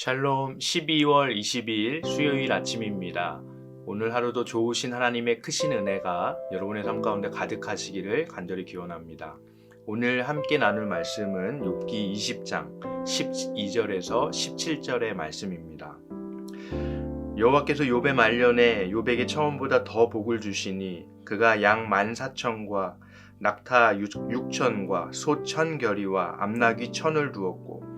샬롬 12월 22일 수요일 아침입니다. 오늘 하루도 좋으신 하나님의 크신 은혜가 여러분의 삶 가운데 가득하시기를 간절히 기원합니다. 오늘 함께 나눌 말씀은 욥기 20장 12절에서 17절의 말씀입니다. 여호와께서 욥의 말년에 욥에게 처음보다 더 복을 주시니 그가 양 만사천과 낙타 육천과 소 천결이와 암나귀 천을 두었고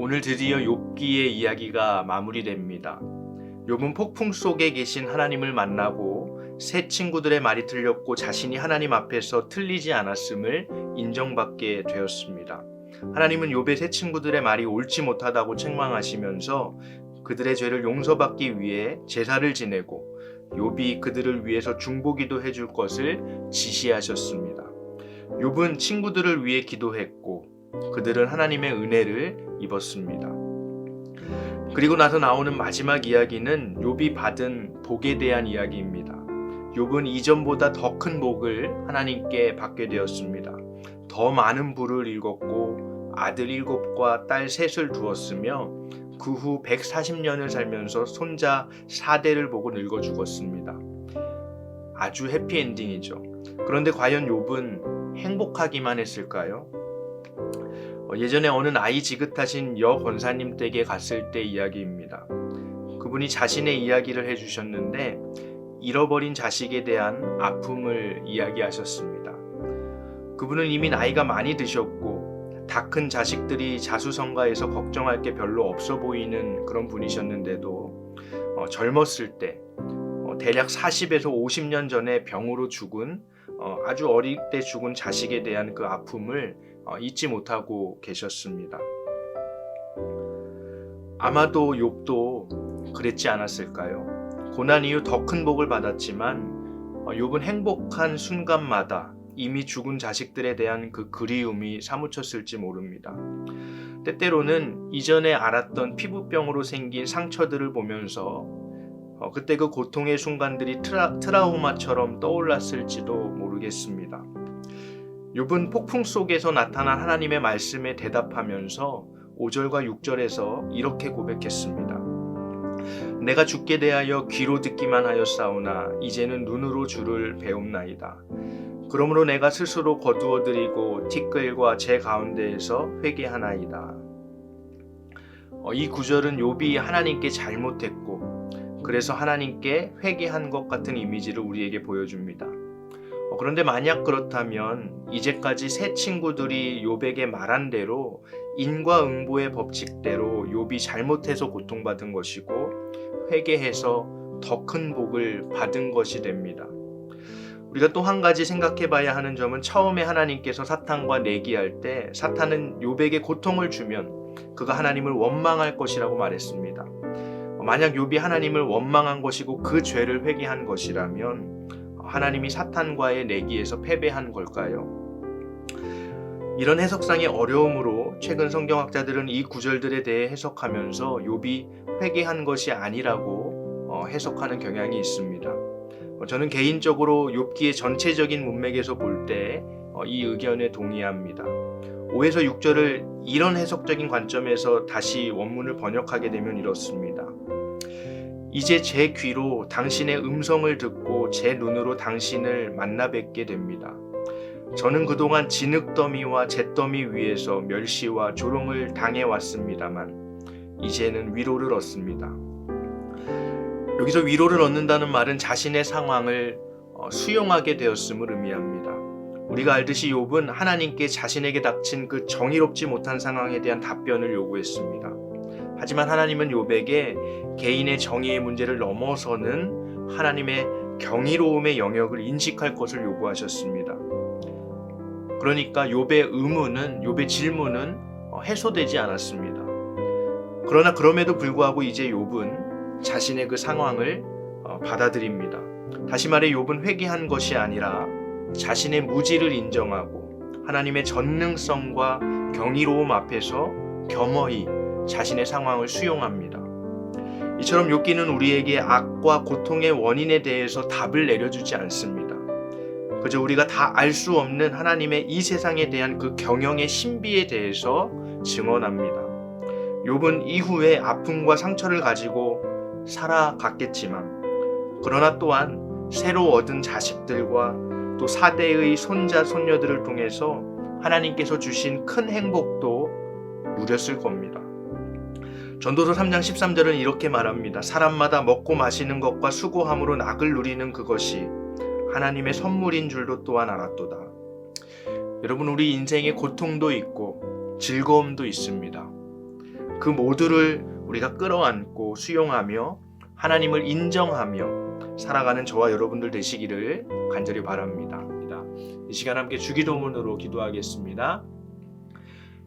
오늘 드디어 욥기의 이야기가 마무리됩니다. 욥은 폭풍 속에 계신 하나님을 만나고 새 친구들의 말이 틀렸고 자신이 하나님 앞에서 틀리지 않았음을 인정받게 되었습니다. 하나님은 욥의 새 친구들의 말이 옳지 못하다고 책망하시면서 그들의 죄를 용서받기 위해 제사를 지내고 욥이 그들을 위해서 중보기도 해줄 것을 지시하셨습니다. 욥은 친구들을 위해 기도했고 그들은 하나님의 은혜를 입었습니다. 그리고 나서 나오는 마지막 이야기는 욥이 받은 복에 대한 이야기입니다. 욥은 이전보다 더 큰 복을 하나님께 받게 되었습니다. 더 많은 부를 읽었고 아들 일곱과 딸 셋을 두었으며 그 후 140년을 살면서 손자 4대를 보고 늙어 죽었습니다. 아주 해피엔딩이죠. 그런데 과연 욥은 행복하기만 했을까요? 어, 예전에 어느 나이 지긋하신 여 권사님 댁에 갔을 때 이야기입니다. 그분이 자신의 이야기를 해주셨는데 잃어버린 자식에 대한 아픔을 이야기하셨습니다. 그분은 이미 나이가 많이 드셨고 다 큰 자식들이 자수성가해서 걱정할 게 별로 없어 보이는 그런 분이셨는데도 어, 젊었을 때 어, 대략 40에서 50년 전에 병으로 죽은 어, 아주 어릴 때 죽은 자식에 대한 그 아픔을 어, 잊지 못하고 계셨습니다. 아마도 욥도 그랬지 않았을까요? 고난 이후 더 큰 복을 받았지만 어, 욥은 행복한 순간마다 이미 죽은 자식들에 대한 그 그리움이 사무쳤을지 모릅니다. 때때로는 이전에 알았던 피부병으로 생긴 상처들을 보면서 어, 그때 그 고통의 순간들이 트라, 트라우마처럼 떠올랐을지도 모르겠습니다. 욥은 폭풍 속에서 나타난 하나님의 말씀에 대답하면서 5절과 6절에서 이렇게 고백했습니다. 내가 죽게 대하여 귀로 듣기만 하였사오나 이제는 눈으로 주를 배움나이다. 그러므로 내가 스스로 거두어 드리고 티끌과 제 가운데에서 회개하나이다. 어, 이 구절은 욥이 하나님께 잘못했고 그래서 하나님께 회개한 것 같은 이미지를 우리에게 보여줍니다. 어, 그런데 만약 그렇다면 이제까지 새 친구들이 욥에게 말한 대로 인과응보의 법칙대로 욥이 잘못해서 고통받은 것이고 회개해서 더 큰 복을 받은 것이 됩니다. 우리가 또 한 가지 생각해 봐야 하는 점은 처음에 하나님께서 사탄과 내기할 때 사탄은 욥에게 고통을 주면 그가 하나님을 원망할 것이라고 말했습니다. 만약 욥이 하나님을 원망한 것이고 그 죄를 회개한 것이라면 하나님이 사탄과의 내기에서 패배한 걸까요? 이런 해석상의 어려움으로 최근 성경학자들은 이 구절들에 대해 해석하면서 욥이 회개한 것이 아니라고 어, 해석하는 경향이 있습니다. 어, 저는 개인적으로 욥기의 전체적인 문맥에서 볼 때 이 의견에 동의합니다. 5에서 6절을 이런 해석적인 관점에서 다시 원문을 번역하게 되면 이렇습니다. 이제 제 귀로 당신의 음성을 듣고 제 눈으로 당신을 만나 뵙게 됩니다. 저는 그동안 진흙더미와 잿더미 위에서 멸시와 조롱을 당해왔습니다만 이제는 위로를 얻습니다. 여기서 위로를 얻는다는 말은 자신의 상황을 어, 수용하게 되었음을 의미합니다. 우리가 알듯이 욥은 하나님께 자신에게 닥친 그 정의롭지 못한 상황에 대한 답변을 요구했습니다. 하지만 하나님은 욥에게 개인의 정의의 문제를 넘어서는 하나님의 경이로움의 영역을 인식할 것을 요구하셨습니다. 그러니까 욥의 의문은 욥의 질문은 어, 해소되지 않았습니다. 그러나 그럼에도 불구하고 이제 욥은 자신의 그 상황을 어, 받아들입니다. 다시 말해 욥은 회개한 것이 아니라 자신의 무지를 인정하고 하나님의 전능성과 경이로움 앞에서 겸허히 자신의 상황을 수용합니다. 이처럼 욥기는 우리에게 악과 고통의 원인에 대해서 답을 내려주지 않습니다. 그저 우리가 다 알 수 없는 하나님의 이 세상에 대한 그 경영의 신비에 대해서 증언합니다. 욥은 이후에 아픔과 상처를 가지고 살아갔겠지만 그러나 또한 새로 얻은 자식들과 또 사대의 손자 손녀들을 통해서 하나님께서 주신 큰 행복도 누렸을 겁니다. 전도서 3장 13절은 이렇게 말합니다. 사람마다 먹고 마시는 것과 수고함으로 낙을 누리는 그것이 하나님의 선물인 줄도 또한 알았도다. 여러분 우리 인생에 고통도 있고 즐거움도 있습니다. 그 모두를 우리가 끌어안고 수용하며 하나님을 인정하며 살아가는 저와 여러분들 되시기를 간절히 바랍니다. 이 시간 함께 주기도문으로 기도하겠습니다.